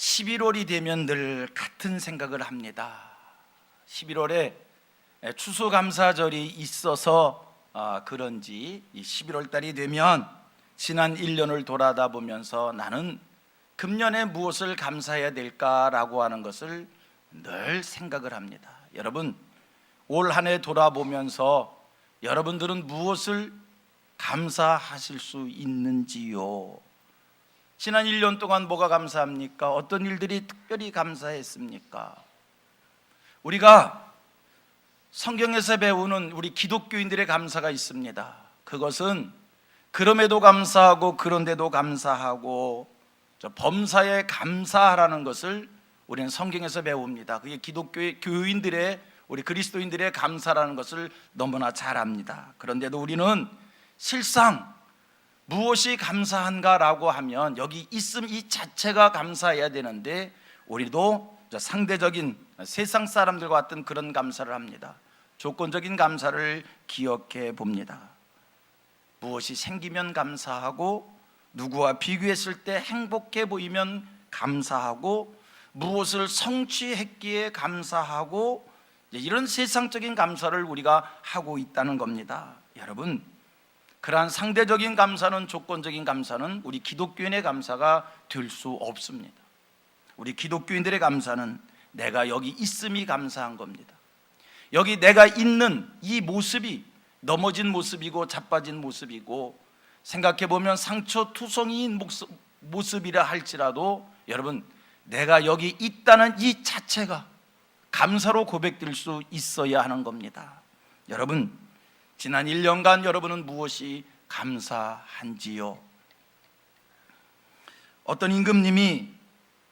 11월이 되면 늘 같은 생각을 합니다. 11월에 추수감사절이 있어서 아, 그런지 11월 달이 되면 지난 1년을 돌아다 보면서 나는 금년에 무엇을 감사해야 될까라고 하는 것을 늘 생각을 합니다. 여러분 올 한 해 돌아보면서 여러분들은 무엇을 감사하실 수 있는지요? 지난 1년 동안 뭐가 감사합니까? 어떤 일들이 특별히 감사했습니까? 우리가 성경에서 배우는 우리 기독교인들의 감사가 있습니다. 그것은 그럼에도 감사하고 그런데도 감사하고 저 범사에 감사하라는 것을 우리는 성경에서 배웁니다. 그게 기독교의 교인들의 우리 그리스도인들의 감사라는 것을 너무나 잘 압니다. 그런데도 우리는 실상 무엇이 감사한가라고 하면 여기 있음 이 자체가 감사해야 되는데 우리도 상대적인 세상 사람들과 같은 그런 감사를 합니다. 조건적인 감사를 기억해 봅니다. 무엇이 생기면 감사하고 누구와 비교했을 때 행복해 보이면 감사하고 무엇을 성취했기에 감사하고 이런 세상적인 감사를 우리가 하고 있다는 겁니다. 여러분, 그러한 상대적인 감사는 조건적인 감사는 우리 기독교인의 감사가 될 수 없습니다. 우리 기독교인들의 감사는 내가 여기 있음이 감사한 겁니다. 여기 내가 있는 이 모습이 넘어진 모습이고 자빠진 모습이고 생각해 보면 상처 투성이인 모습이라 할지라도 여러분 내가 여기 있다는 이 자체가 감사로 고백될 수 있어야 하는 겁니다. 여러분 지난 1년간 여러분은 무엇이 감사한지요? 어떤 임금님이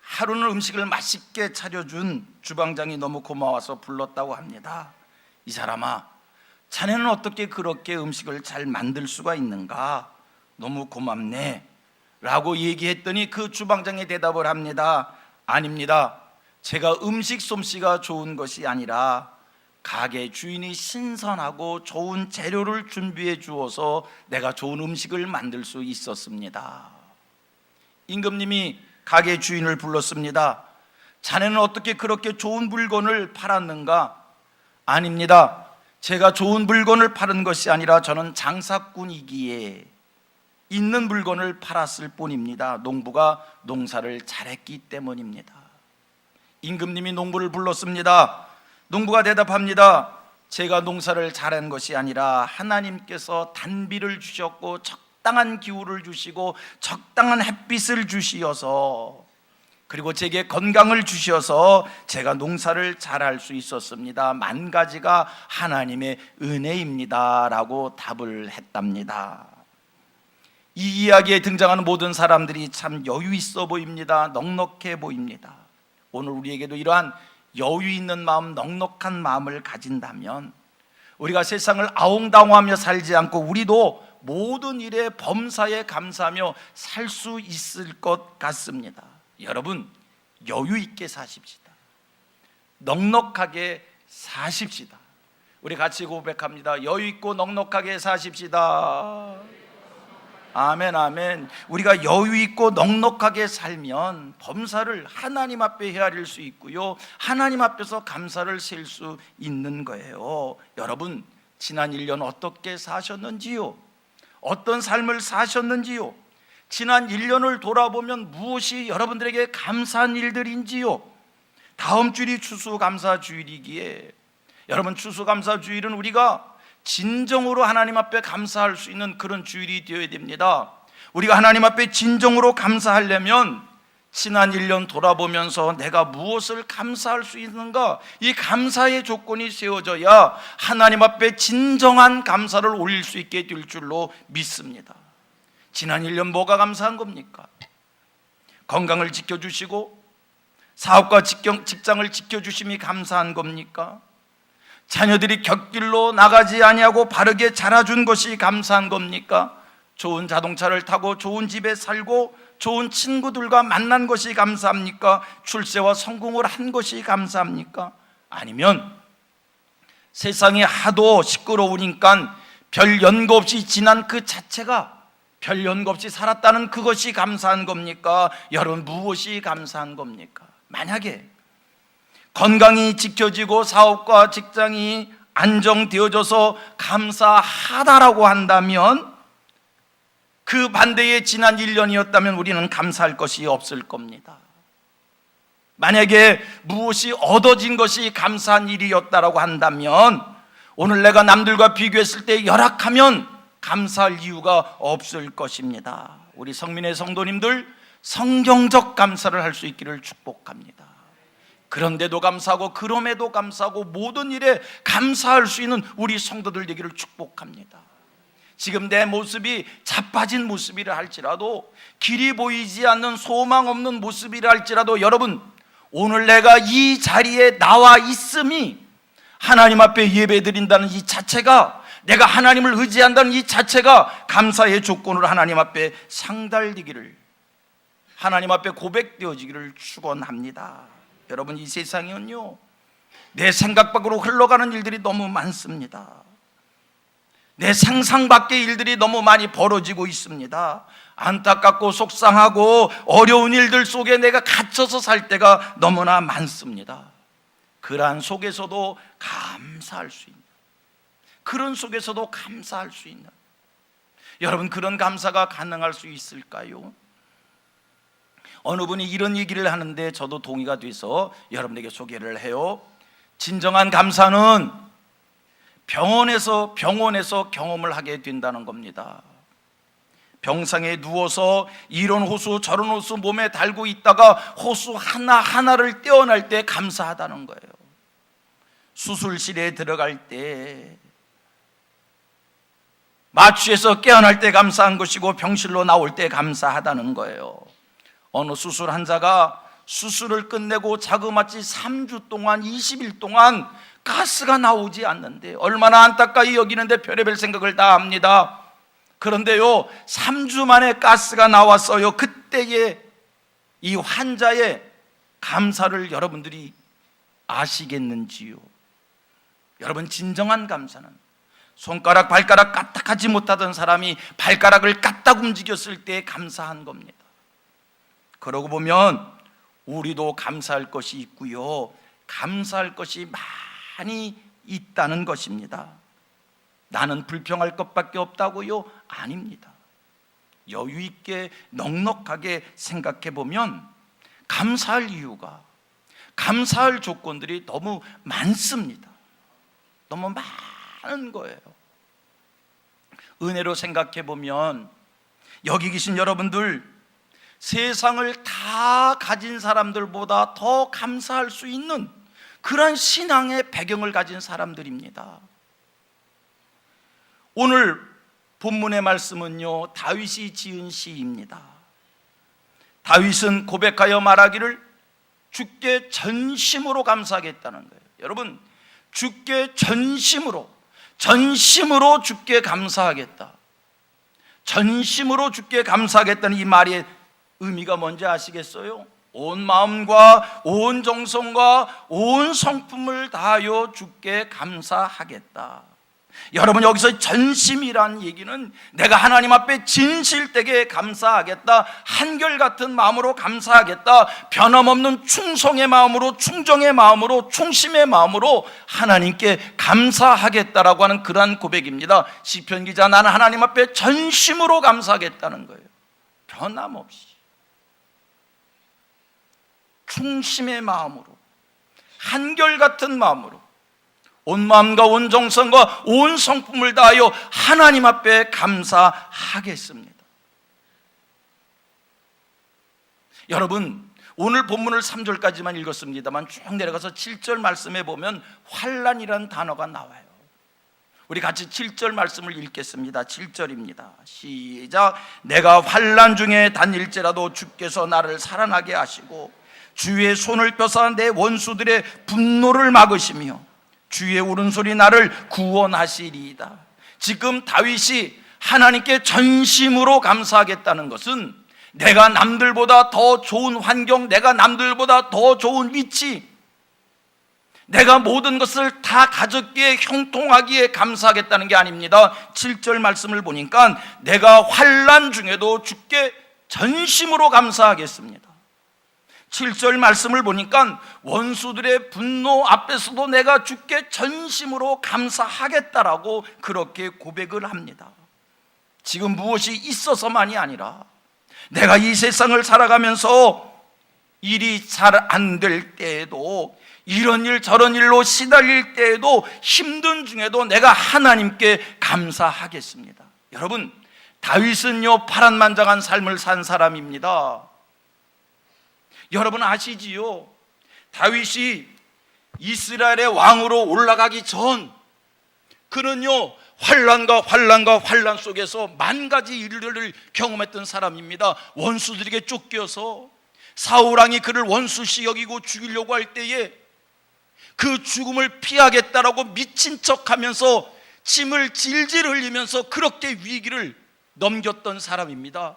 하루는 음식을 맛있게 차려준 주방장이 너무 고마워서 불렀다고 합니다. 이 사람아, 자네는 어떻게 그렇게 음식을 잘 만들 수가 있는가? 너무 고맙네. 라고 얘기했더니 그 주방장이 대답을 합니다. 아닙니다. 제가 음식 솜씨가 좋은 것이 아니라 가게 주인이 신선하고 좋은 재료를 준비해 주어서 내가 좋은 음식을 만들 수 있었습니다. 임금님이 가게 주인을 불렀습니다. 자네는 어떻게 그렇게 좋은 물건을 팔았는가? 아닙니다. 제가 좋은 물건을 파는 것이 아니라 저는 장사꾼이기에 있는 물건을 팔았을 뿐입니다. 농부가 농사를 잘했기 때문입니다. 임금님이 농부를 불렀습니다. 농부가 대답합니다. 제가 농사를 잘한 것이 아니라 하나님께서 단비를 주셨고 적당한 기후를 주시고 적당한 햇빛을 주시어서 그리고 제게 건강을 주셔서 제가 농사를 잘할 수 있었습니다. 만 가지가 하나님의 은혜입니다라고 답을 했답니다. 이 이야기에 등장하는 모든 사람들이 참 여유 있어 보입니다. 넉넉해 보입니다. 오늘 우리에게도 이러한 여유 있는 마음, 넉넉한 마음을 가진다면 우리가 세상을 아웅다웅하며 살지 않고 우리도 모든 일에 범사에 감사하며 살 수 있을 것 같습니다. 여러분 여유 있게 사십시다. 넉넉하게 사십시다. 우리 같이 고백합니다. 여유 있고 넉넉하게 사십시다. 아멘, 아멘. 우리가 여유 있고 넉넉하게 살면 범사를 하나님 앞에 헤아릴 수 있고요. 하나님 앞에서 감사를 셀 수 있는 거예요. 여러분, 지난 1년 어떻게 사셨는지요? 어떤 삶을 사셨는지요? 지난 1년을 돌아보면 무엇이 여러분들에게 감사한 일들인지요? 다음 주일이 추수감사 주일이기에 여러분 추수감사 주일은 우리가 진정으로 하나님 앞에 감사할 수 있는 그런 주일이 되어야 됩니다. 우리가 하나님 앞에 진정으로 감사하려면 지난 1년 돌아보면서 내가 무엇을 감사할 수 있는가? 이 감사의 조건이 세워져야 하나님 앞에 진정한 감사를 올릴 수 있게 될 줄로 믿습니다. 지난 1년 뭐가 감사한 겁니까? 건강을 지켜주시고 사업과 직장을 지켜주심이 감사한 겁니까? 자녀들이 곁길로 나가지 아니하고 바르게 자라준 것이 감사한 겁니까? 좋은 자동차를 타고 좋은 집에 살고 좋은 친구들과 만난 것이 감사합니까? 출세와 성공을 한 것이 감사합니까? 아니면 세상이 하도 시끄러우니까 별 연고 없이 지난 그 자체가 별 연고 없이 살았다는 그것이 감사한 겁니까? 여러분 무엇이 감사한 겁니까? 만약에 건강이 지켜지고 사업과 직장이 안정되어져서 감사하다라고 한다면 그 반대의 지난 1년이었다면 우리는 감사할 것이 없을 겁니다. 만약에 무엇이 얻어진 것이 감사한 일이었다라고 한다면 오늘 내가 남들과 비교했을 때 열악하면 감사할 이유가 없을 것입니다. 우리 성민의 성도님들 성경적 감사를 할 수 있기를 축복합니다. 그런데도 감사하고 그럼에도 감사하고 모든 일에 감사할 수 있는 우리 성도들 되기를 축복합니다. 지금 내 모습이 자빠진 모습이라 할지라도 길이 보이지 않는 소망 없는 모습이라 할지라도 여러분 오늘 내가 이 자리에 나와 있음이 하나님 앞에 예배 드린다는 이 자체가 내가 하나님을 의지한다는 이 자체가 감사의 조건으로 하나님 앞에 상달되기를 하나님 앞에 고백되어지기를 축원합니다. 여러분 이 세상은요 내 생각 밖으로 흘러가는 일들이 너무 많습니다. 내 상상 밖의 일들이 너무 많이 벌어지고 있습니다. 안타깝고 속상하고 어려운 일들 속에 내가 갇혀서 살 때가 너무나 많습니다. 그러한 속에서도 감사할 수 있는 그런 속에서도 감사할 수 있는 여러분 그런 감사가 가능할 수 있을까요? 어느 분이 이런 얘기를 하는데 저도 동의가 돼서 여러분에게 소개를 해요. 진정한 감사는 병원에서 병원에서 경험을 하게 된다는 겁니다. 병상에 누워서 이런 호수 저런 호수 몸에 달고 있다가 호수 하나 하나를 떼어날 때 감사하다는 거예요. 수술실에 들어갈 때 마취해서 깨어날 때 감사한 것이고 병실로 나올 때 감사하다는 거예요. 어느 수술 환자가 수술을 끝내고 자그마치 3주 동안 20일 동안 가스가 나오지 않는데 얼마나 안타까이 여기는데 별의별 생각을 다 합니다. 그런데요, 3주 만에 가스가 나왔어요. 그때의 이 환자의 감사를 여러분들이 아시겠는지요? 여러분, 진정한 감사는 손가락, 발가락 까딱하지 못하던 사람이 발가락을 까딱 움직였을 때 감사한 겁니다. 그러고 보면 우리도 감사할 것이 있고요. 감사할 것이 많이 있다는 것입니다. 나는 불평할 것밖에 없다고요? 아닙니다. 여유 있게 넉넉하게 생각해 보면 감사할 이유가 감사할 조건들이 너무 많습니다. 너무 많은 거예요. 은혜로 생각해 보면 여기 계신 여러분들 세상을 다 가진 사람들보다 더 감사할 수 있는 그런 신앙의 배경을 가진 사람들입니다. 오늘 본문의 말씀은요, 다윗이 지은 시입니다. 다윗은 고백하여 말하기를 주께 전심으로 감사하겠다는 거예요. 여러분, 주께 전심으로, 전심으로 주께 감사하겠다. 전심으로 주께 감사하겠다는 이 말의 의미가 뭔지 아시겠어요? 온 마음과 온 정성과 온 성품을 다하여 주께 감사하겠다. 여러분 여기서 전심이란 얘기는 내가 하나님 앞에 진실되게 감사하겠다. 한결같은 마음으로 감사하겠다. 변함없는 충성의 마음으로 충정의 마음으로 충심의 마음으로 하나님께 감사하겠다라고 하는 그러한 고백입니다. 시편 기자 나는 하나님 앞에 전심으로 감사하겠다는 거예요. 변함없이 충심의 마음으로 한결같은 마음으로 온 마음과 온 정성과 온 성품을 다하여 하나님 앞에 감사하겠습니다. 여러분, 오늘 본문을 3절까지만 읽었습니다만 쭉 내려가서 7절 말씀에 보면 환란이란 단어가 나와요. 우리 같이 7절 말씀을 읽겠습니다. 7절입니다. 시작. 내가 환란 중에 다닐지라도 주께서 나를 살아나게 하시고 주의 손을 펴서 내 원수들의 분노를 막으시며 주의 울음소리 나를 구원하시리이다. 지금 다윗이 하나님께 전심으로 감사하겠다는 것은 내가 남들보다 더 좋은 환경, 내가 남들보다 더 좋은 위치, 내가 모든 것을 다 가졌기에 형통하기에 감사하겠다는 게 아닙니다. 7절 말씀을 보니까 내가 환란 중에도 주께 전심으로 감사하겠습니다. 7절 말씀을 보니까 원수들의 분노 앞에서도 내가 주께 전심으로 감사하겠다라고 그렇게 고백을 합니다. 지금 무엇이 있어서만이 아니라 내가 이 세상을 살아가면서 일이 잘 안 될 때에도 이런 일 저런 일로 시달릴 때에도 힘든 중에도 내가 하나님께 감사하겠습니다. 여러분, 다윗은요 파란만장한 삶을 산 사람입니다. 여러분 아시지요? 다윗이 이스라엘의 왕으로 올라가기 전 그는요 환란과 환란과 환란 속에서 만 가지 일들을 경험했던 사람입니다. 원수들에게 쫓겨서 사울 왕이 그를 원수시 여기고 죽이려고 할 때에 그 죽음을 피하겠다라고 미친 척하면서 침을 질질 흘리면서 그렇게 위기를 넘겼던 사람입니다.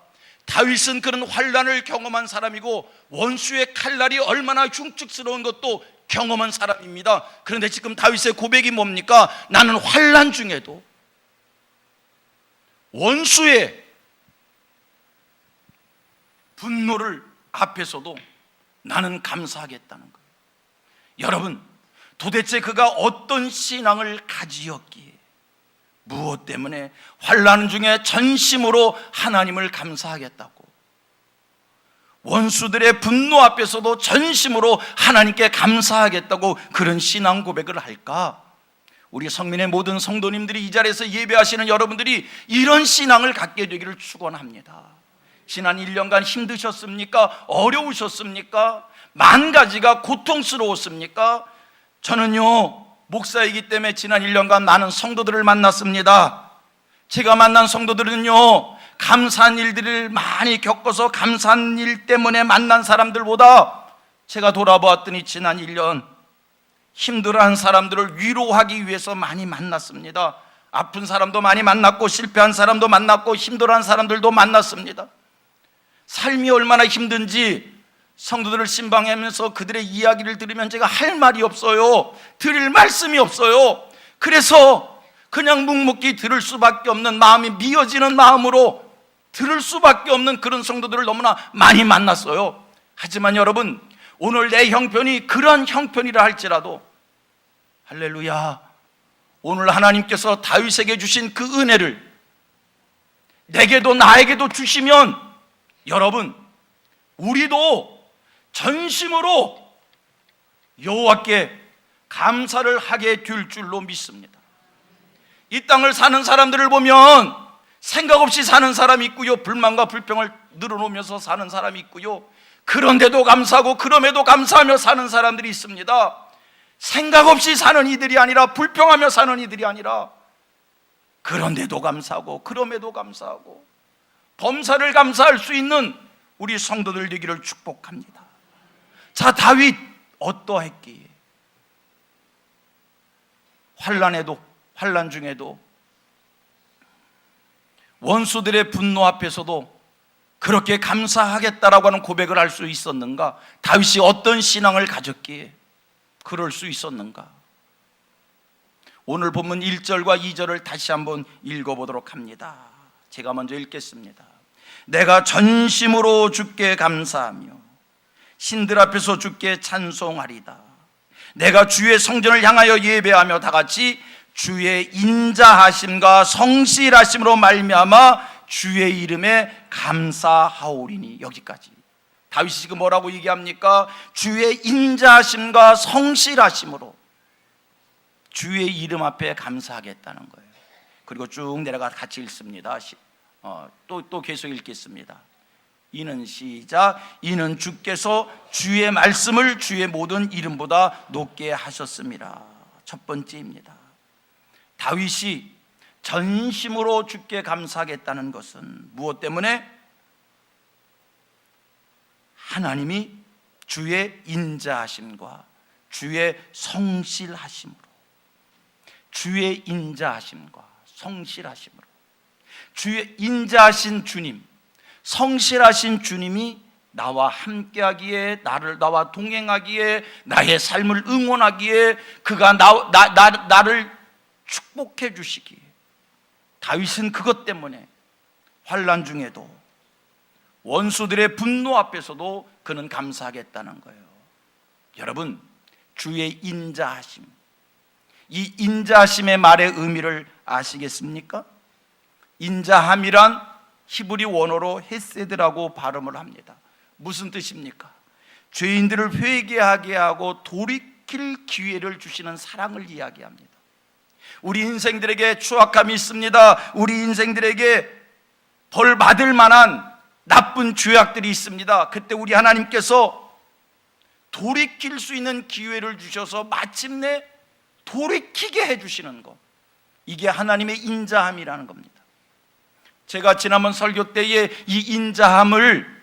다윗은 그런 환란을 경험한 사람이고 원수의 칼날이 얼마나 흉측스러운 것도 경험한 사람입니다. 그런데 지금 다윗의 고백이 뭡니까? 나는 환란 중에도 원수의 분노를 앞에서도 나는 감사하겠다는 거예요. 여러분, 도대체 그가 어떤 신앙을 가지었기에 무엇 때문에 환란 중에 전심으로 하나님을 감사하겠다고 원수들의 분노 앞에서도 전심으로 하나님께 감사하겠다고 그런 신앙 고백을 할까? 우리 성민의 모든 성도님들이 이 자리에서 예배하시는 여러분들이 이런 신앙을 갖게 되기를 축원합니다. 지난 1년간 힘드셨습니까? 어려우셨습니까? 만 가지가 고통스러웠습니까? 저는요, 목사이기 때문에 지난 1년간 많은 성도들을 만났습니다. 제가 만난 성도들은요, 감사한 일들을 많이 겪어서 감사한 일 때문에 만난 사람들보다 제가 돌아보았더니 지난 1년 힘들어한 사람들을 위로하기 위해서 많이 만났습니다. 아픈 사람도 많이 만났고 실패한 사람도 만났고 힘들어한 사람들도 만났습니다. 삶이 얼마나 힘든지 성도들을 신방하면서 그들의 이야기를 들으면 제가 할 말이 없어요. 드릴 말씀이 없어요. 그래서 그냥 묵묵히 들을 수밖에 없는 마음이 미어지는 마음으로 들을 수밖에 없는 그런 성도들을 너무나 많이 만났어요. 하지만 여러분, 오늘 내 형편이 그런 형편이라 할지라도 할렐루야. 오늘 하나님께서 다윗에게 주신 그 은혜를 내게도 나에게도 주시면 여러분 우리도 전심으로 여호와께 감사를 하게 될 줄로 믿습니다. 이 땅을 사는 사람들을 보면 생각 없이 사는 사람이 있고요. 불만과 불평을 늘어놓으면서 사는 사람이 있고요. 그런데도 감사하고 그럼에도 감사하며 사는 사람들이 있습니다. 생각 없이 사는 이들이 아니라 불평하며 사는 이들이 아니라 그런데도 감사하고 그럼에도 감사하고 범사를 감사할 수 있는 우리 성도들 되기를 축복합니다. 자, 다윗 어떠했기에 환란에도 환란 중에도 원수들의 분노 앞에서도 그렇게 감사하겠다라고 하는 고백을 할 수 있었는가? 다윗이 어떤 신앙을 가졌기에 그럴 수 있었는가? 오늘 본문 1절과 2절을 다시 한번 읽어보도록 합니다. 제가 먼저 읽겠습니다. 내가 전심으로 주께 감사하며 신들 앞에서 주께 찬송하리다. 내가 주의 성전을 향하여 예배하며 다 같이 주의 인자하심과 성실하심으로 말미암아 주의 이름에 감사하오리니 여기까지. 다윗이 지금 뭐라고 얘기합니까? 주의 인자하심과 성실하심으로 주의 이름 앞에 감사하겠다는 거예요. 그리고 쭉 내려가 같이 읽습니다. 어, 또, 또 계속 읽겠습니다. 이는 시작 이는 주께서 주의 말씀을 주의 모든 이름보다 높게 하셨습니다. 첫 번째입니다. 다윗이 전심으로 주께 감사하겠다는 것은 무엇 때문에 하나님이 주의 인자하심과 주의 성실하심으로 주의 인자하심과 성실하심으로 주의 인자하신 주님 성실하신 주님이 나와 함께하기에 나를 나와 동행하기에 나의 삶을 응원하기에 그가 나, 나, 나, 나를 축복해 주시기에 다윗은 그것 때문에 환란 중에도 원수들의 분노 앞에서도 그는 감사하겠다는 거예요. 여러분, 주의 인자하심. 이 인자하심의 말의 의미를 아시겠습니까? 인자함이란 히브리 원어로 헤세드라고 발음을 합니다. 무슨 뜻입니까? 죄인들을 회개하게 하고 돌이킬 기회를 주시는 사랑을 이야기합니다. 우리 인생들에게 추악함이 있습니다. 우리 인생들에게 벌 받을 만한 나쁜 죄악들이 있습니다. 그때 우리 하나님께서 돌이킬 수 있는 기회를 주셔서 마침내 돌이키게 해주시는 것. 이게 하나님의 인자함이라는 겁니다. 제가 지난번 설교 때에 이 인자함을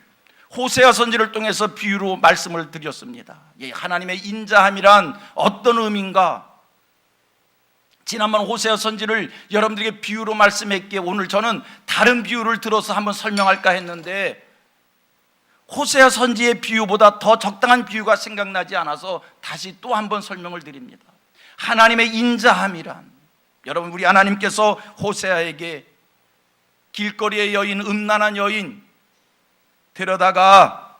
호세아 선지를 통해서 비유로 말씀을 드렸습니다. 이 하나님의 인자함이란 어떤 의미인가? 지난번 호세아 선지를 여러분들에게 비유로 말씀했기에 오늘 저는 다른 비유를 들어서 한번 설명할까 했는데 호세아 선지의 비유보다 더 적당한 비유가 생각나지 않아서 다시 또 한번 설명을 드립니다. 하나님의 인자함이란 여러분 우리 하나님께서 호세아에게 길거리의 여인 음란한 여인 데려다가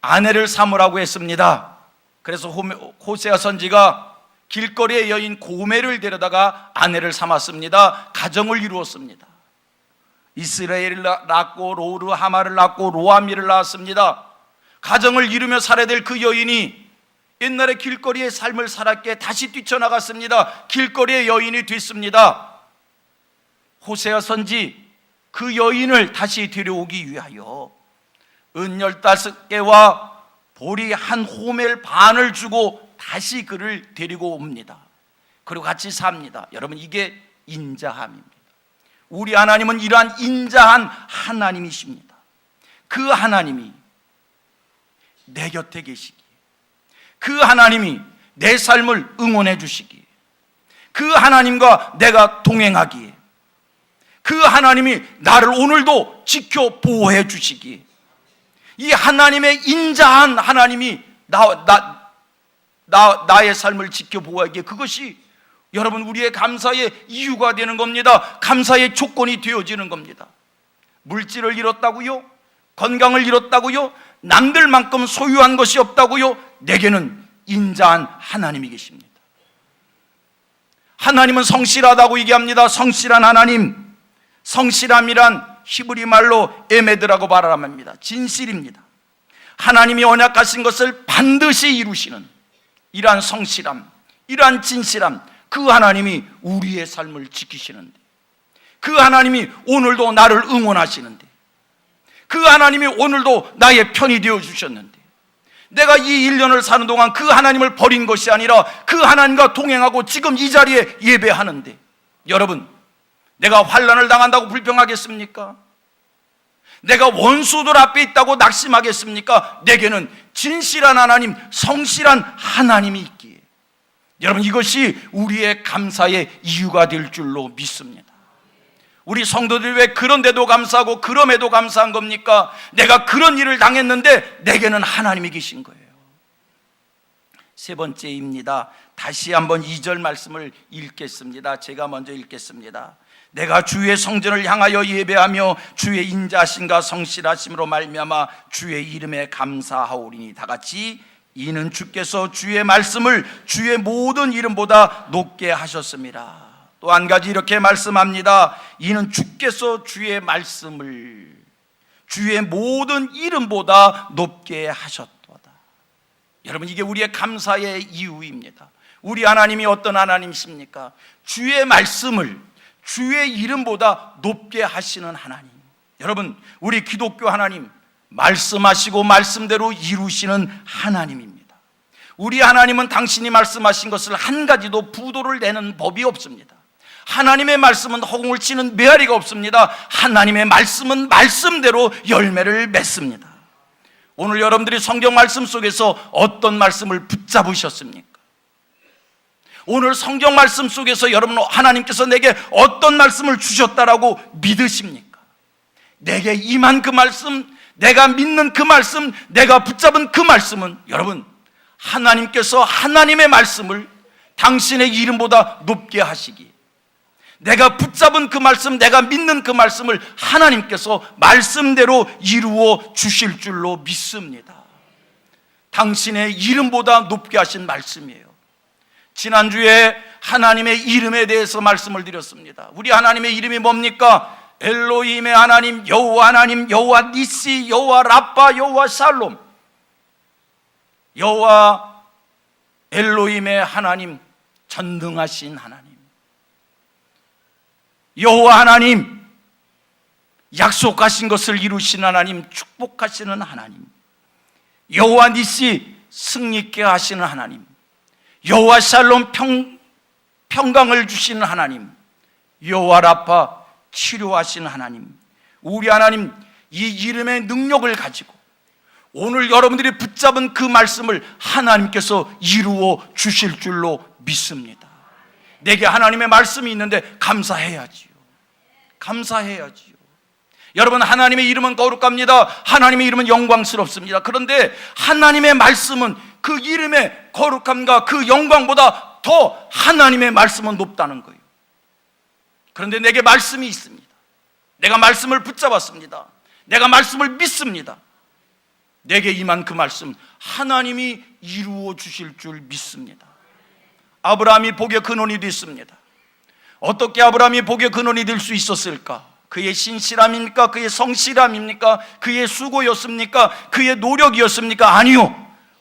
아내를 삼으라고 했습니다. 그래서 호세아 선지가 길거리의 여인 고메를 데려다가 아내를 삼았습니다. 가정을 이루었습니다. 이스라엘을 낳고 로르 하마를 낳고 로아미를 낳았습니다. 가정을 이루며 살아야 될 그 여인이 옛날에 길거리의 삶을 살았기에 다시 뛰쳐나갔습니다. 길거리의 여인이 됐습니다. 호세아 선지 그 여인을 다시 데려오기 위하여 은 열다섯 개와 보리 한 호멜 반을 주고 다시 그를 데리고 옵니다. 그리고 같이 삽니다. 여러분 이게 인자함입니다. 우리 하나님은 이러한 인자한 하나님이십니다. 그 하나님이 내 곁에 계시기에 그 하나님이 내 삶을 응원해 주시기에 그 하나님과 내가 동행하기에 그 하나님이 나를 오늘도 지켜 보호해 주시기에 이 하나님의 인자한 하나님이 나, 나, 나, 나의 삶을 지켜 보호하기에 그것이 여러분 우리의 감사의 이유가 되는 겁니다. 감사의 조건이 되어지는 겁니다. 물질을 잃었다고요? 건강을 잃었다고요? 남들만큼 소유한 것이 없다고요? 내게는 인자한 하나님이 계십니다. 하나님은 성실하다고 얘기합니다. 성실한 하나님. 성실함이란 히브리 말로 에메드라고 말합니다. 진실입니다. 하나님이 언약하신 것을 반드시 이루시는 이러한 성실함, 이러한 진실함, 그 하나님이 우리의 삶을 지키시는데, 그 하나님이 오늘도 나를 응원하시는데, 그 하나님이 오늘도 나의 편이 되어 주셨는데, 내가 이 1년을 사는 동안 그 하나님을 버린 것이 아니라 그 하나님과 동행하고 지금 이 자리에 예배하는데, 여러분, 내가 환란을 당한다고 불평하겠습니까? 내가 원수들 앞에 있다고 낙심하겠습니까? 내게는 진실한 하나님, 성실한 하나님이 있기에 여러분 이것이 우리의 감사의 이유가 될 줄로 믿습니다. 우리 성도들이 왜 그런데도 감사하고 그럼에도 감사한 겁니까? 내가 그런 일을 당했는데 내게는 하나님이 계신 거예요. 세 번째입니다. 다시 한번 2절 말씀을 읽겠습니다. 제가 먼저 읽겠습니다. 내가 주의 성전을 향하여 예배하며 주의 인자심과 성실하심으로 말미암아 주의 이름에 감사하오리니 다 같이 이는 주께서 주의 말씀을 주의 모든 이름보다 높게 하셨습니다. 또 한 가지 이렇게 말씀합니다. 이는 주께서 주의 말씀을 주의 모든 이름보다 높게 하셨도다. 여러분 이게 우리의 감사의 이유입니다. 우리 하나님이 어떤 하나님이십니까? 주의 말씀을 주의 이름보다 높게 하시는 하나님. 여러분, 우리 기독교 하나님 말씀하시고 말씀대로 이루시는 하나님입니다. 우리 하나님은 당신이 말씀하신 것을 한 가지도 부도를 내는 법이 없습니다. 하나님의 말씀은 허공을 치는 메아리가 없습니다. 하나님의 말씀은 말씀대로 열매를 맺습니다. 오늘 여러분들이 성경 말씀 속에서 어떤 말씀을 붙잡으셨습니까? 오늘 성경 말씀 속에서 여러분 하나님께서 내게 어떤 말씀을 주셨다라고 믿으십니까? 내게 임한 그 말씀, 내가 믿는 그 말씀, 내가 붙잡은 그 말씀은 여러분 하나님께서 하나님의 말씀을 당신의 이름보다 높게 하시기. 내가 붙잡은 그 말씀, 내가 믿는 그 말씀을 하나님께서 말씀대로 이루어 주실 줄로 믿습니다. 당신의 이름보다 높게 하신 말씀이에요. 지난주에 하나님의 이름에 대해서 말씀을 드렸습니다. 우리 하나님의 이름이 뭡니까? 엘로힘의 하나님, 여호와 하나님, 여호와 니시, 여호와 라파, 여호와 살롬. 여호와 엘로힘의 하나님, 전능하신 하나님. 여호와 하나님, 약속하신 것을 이루신 하나님, 축복하시는 하나님. 여호와 니시, 승리케 하시는 하나님. 여호와 샬롬 평, 평강을 주시는 하나님. 여호와 라파 치료하시는 하나님. 우리 하나님 이 이름의 능력을 가지고 오늘 여러분들이 붙잡은 그 말씀을 하나님께서 이루어 주실 줄로 믿습니다. 내게 하나님의 말씀이 있는데 감사해야지요. 감사해야지요. 여러분 하나님의 이름은 거룩합니다. 하나님의 이름은 영광스럽습니다. 그런데 하나님의 말씀은 그 이름의 거룩함과 그 영광보다 더 하나님의 말씀은 높다는 거예요. 그런데 내게 말씀이 있습니다. 내가 말씀을 붙잡았습니다. 내가 말씀을 믿습니다. 내게 임한 그 말씀 하나님이 이루어 주실 줄 믿습니다. 아브라함이 복의 근원이 됐습니다. 어떻게 아브라함이 복의 근원이 될 수 있었을까? 그의 신실함입니까? 그의 성실함입니까? 그의 수고였습니까? 그의 노력이었습니까? 아니요.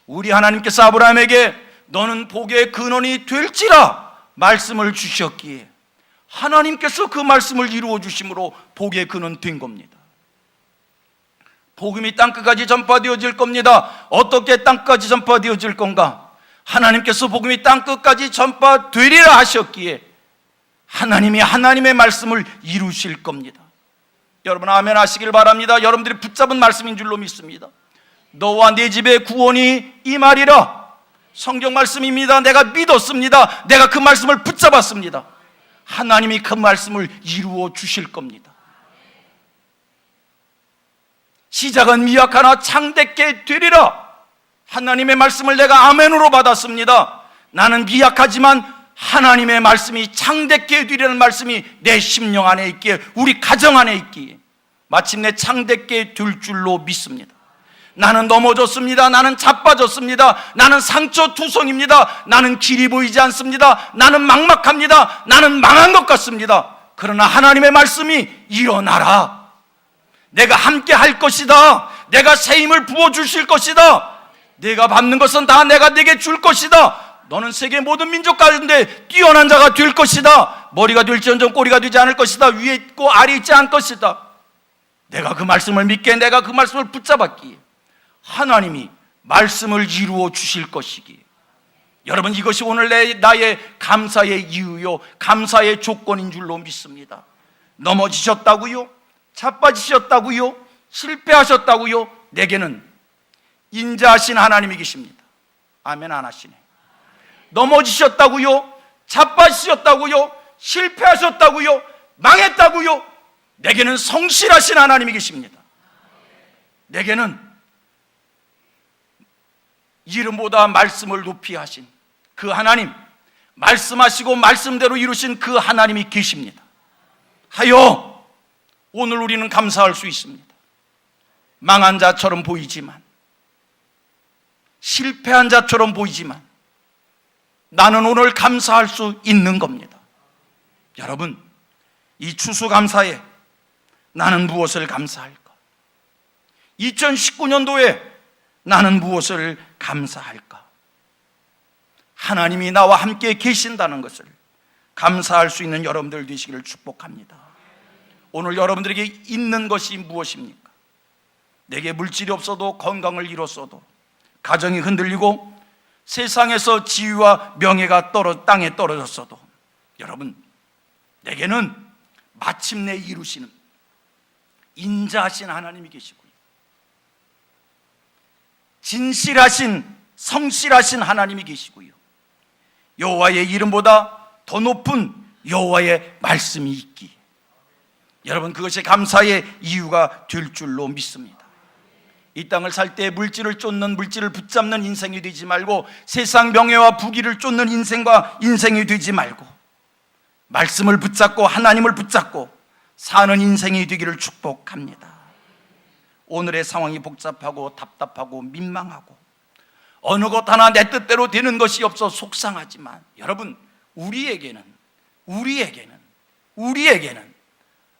우리 하나님께서 아브라함에게 너는 복의 근원이 될지라 말씀을 주셨기에 하나님께서 그 말씀을 이루어 주심으로 복의 근원 된 겁니다. 복음이 땅끝까지 전파되어질 겁니다. 어떻게 땅까지 전파되어질 건가? 하나님께서 복음이 땅끝까지 전파되리라 하셨기에 하나님이 하나님의 말씀을 이루실 겁니다. 여러분 아멘 하시길 바랍니다. 여러분들이 붙잡은 말씀인 줄로 믿습니다. 너와 내 집에 구원이 임하리라. 성경 말씀입니다. 내가 믿었습니다. 내가 그 말씀을 붙잡았습니다. 하나님이 그 말씀을 이루어 주실 겁니다. 시작은 미약하나 창대게 되리라. 하나님의 말씀을 내가 아멘으로 받았습니다. 나는 미약하지만 하나님의 말씀이 창대게 되리라는 말씀이 내 심령 안에 있기에 우리 가정 안에 있기에 마침내 창대게 될 줄로 믿습니다. 나는 넘어졌습니다. 나는 자빠졌습니다. 나는 상처 투성입니다. 나는 길이 보이지 않습니다. 나는 막막합니다. 나는 망한 것 같습니다. 그러나 하나님의 말씀이 일어나라. 내가 함께 할 것이다. 내가 새 힘을 부어 주실 것이다. 내가 받는 것은 다 내가 내게 줄 것이다. 너는 세계 모든 민족 가운데 뛰어난 자가 될 것이다. 머리가 될지언정 꼬리가 되지 않을 것이다. 위에 있고 아래 있지 않을 것이다. 내가 그 말씀을 믿게 내가 그 말씀을 붙잡았기에 하나님이 말씀을 이루어 주실 것이기. 여러분 이것이 오늘 내 나의 감사의 이유요, 감사의 조건인 줄로 믿습니다. 넘어지셨다고요? 자빠지셨다고요? 실패하셨다고요? 내게는 인자하신 하나님이 계십니다. 아멘 안 하시네. 넘어지셨다고요? 자빠지셨다고요? 실패하셨다고요? 망했다고요? 내게는 성실하신 하나님이 계십니다. 내게는 이름보다 말씀을 높이 하신 그 하나님, 말씀하시고 말씀대로 이루신 그 하나님이 계십니다. 하여 오늘 우리는 감사할 수 있습니다. 망한 자처럼 보이지만, 실패한 자처럼 보이지만, 나는 오늘 감사할 수 있는 겁니다. 여러분, 이 추수감사에 나는 무엇을 감사할까? 2019년도에 나는 무엇을 감사할까? 하나님이 나와 함께 계신다는 것을 감사할 수 있는 여러분들 되시기를 축복합니다. 오늘 여러분들에게 있는 것이 무엇입니까? 내게 물질이 없어도 건강을 잃었어도 가정이 흔들리고 세상에서 지위와 명예가 떨어 땅에 떨어졌어도 여러분 내게는 마침내 이루시는 인자하신 하나님이 계시고요. 진실하신 성실하신 하나님이 계시고요. 여호와의 이름보다 더 높은 여호와의 말씀이 있기. 여러분 그것이 감사의 이유가 될 줄로 믿습니다. 이 땅을 살 때 물질을 쫓는 물질을 붙잡는 인생이 되지 말고 세상 명예와 부귀를 쫓는 인생과 인생이 되지 말고 말씀을 붙잡고 하나님을 붙잡고 사는 인생이 되기를 축복합니다. 오늘의 상황이 복잡하고 답답하고 민망하고 어느 것 하나 내 뜻대로 되는 것이 없어 속상하지만 여러분 우리에게는 우리에게는 우리에게는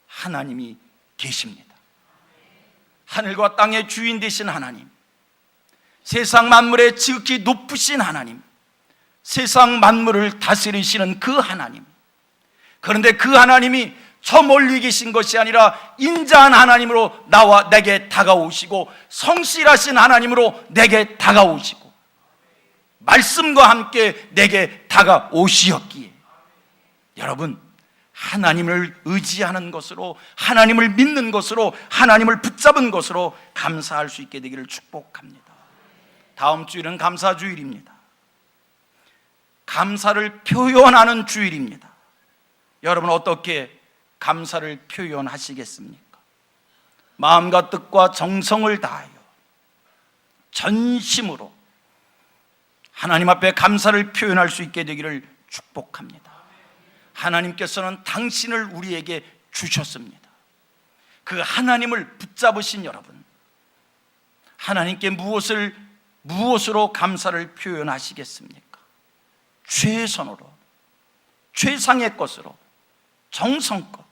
하나님이 계십니다. 하늘과 땅의 주인 되신 하나님, 세상 만물의 지극히 높으신 하나님, 세상 만물을 다스리시는 그 하나님. 그런데 그 하나님이 저 멀리 계신 것이 아니라 인자한 하나님으로 나와 내게 다가오시고 성실하신 하나님으로 내게 다가오시고 말씀과 함께 내게 다가오시었기에 여러분 하나님을 의지하는 것으로 하나님을 믿는 것으로 하나님을 붙잡은 것으로 감사할 수 있게 되기를 축복합니다. 다음 주일은 감사 주일입니다. 감사를 표현하는 주일입니다. 여러분 어떻게 감사를 표현하시겠습니까? 마음과 뜻과 정성을 다하여 전심으로 하나님 앞에 감사를 표현할 수 있게 되기를 축복합니다. 하나님께서는 당신을 우리에게 주셨습니다. 그 하나님을 붙잡으신 여러분, 하나님께 무엇을 무엇으로 감사를 표현하시겠습니까? 최선으로, 최상의 것으로, 정성껏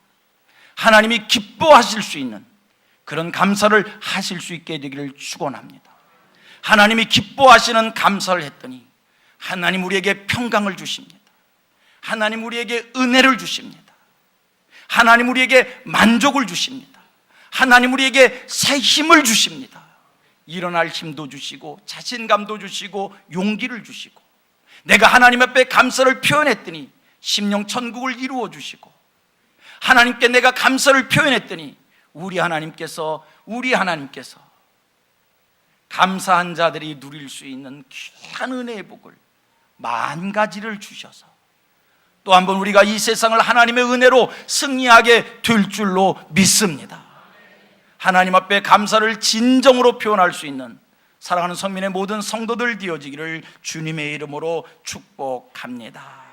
하나님이 기뻐하실 수 있는 그런 감사를 하실 수 있게 되기를 축원합니다. 하나님이 기뻐하시는 감사를 했더니 하나님 우리에게 평강을 주십니다. 하나님 우리에게 은혜를 주십니다. 하나님 우리에게 만족을 주십니다. 하나님 우리에게 새 힘을 주십니다. 일어날 힘도 주시고 자신감도 주시고 용기를 주시고 내가 하나님 앞에 감사를 표현했더니 심령 천국을 이루어 주시고 하나님께 내가 감사를 표현했더니 우리 하나님께서 우리 하나님께서 감사한 자들이 누릴 수 있는 귀한 은혜의 복을 만 가지를 주셔서 또 한 번 우리가 이 세상을 하나님의 은혜로 승리하게 될 줄로 믿습니다. 하나님 앞에 감사를 진정으로 표현할 수 있는 사랑하는 성민의 모든 성도들 되어지기를 주님의 이름으로 축복합니다.